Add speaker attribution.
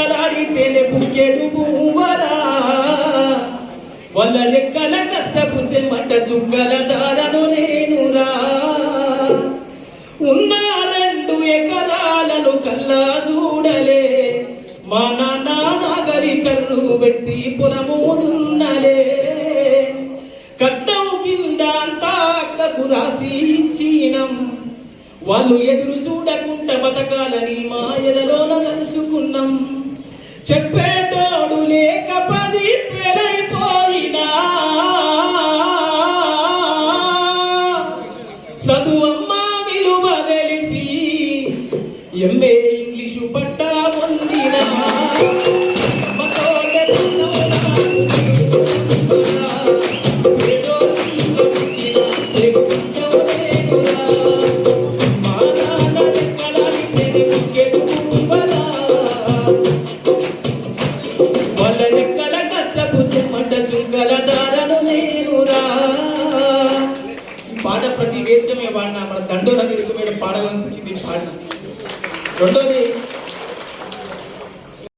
Speaker 1: రెక్కలాడితేనే బుక్కెడు భూవరా. వాళ్ళ రెక్కల కష్టపు సెమ్మట చుక్కల దారను నేనురా. ఉన్న రెండు ఎకరాలను కల్లా చూడలే. మా నాన్న నాగలి కర్రు పెట్టి పొలము దున్నలే కట్నం కింద అంతా అక్కకు రాసి ఇచ్చినం. వాళ్ళు ఎదురు చూడకుండా బతకాలని మా ఎదలోన తెలుసుకున్నాం చెప్పేటోడు లేక పది పెళ్ళైపోయినా చదువమ్మ విలువ తెలిసి ఎంఏ ఇంగ్లీషు పట్టా పొందిన Thank you. పాట ప్రతి వేద్యమే పాడిన మన దండోర నిరుకు మీద పాడాలనిపించింది పాడిన రెండోది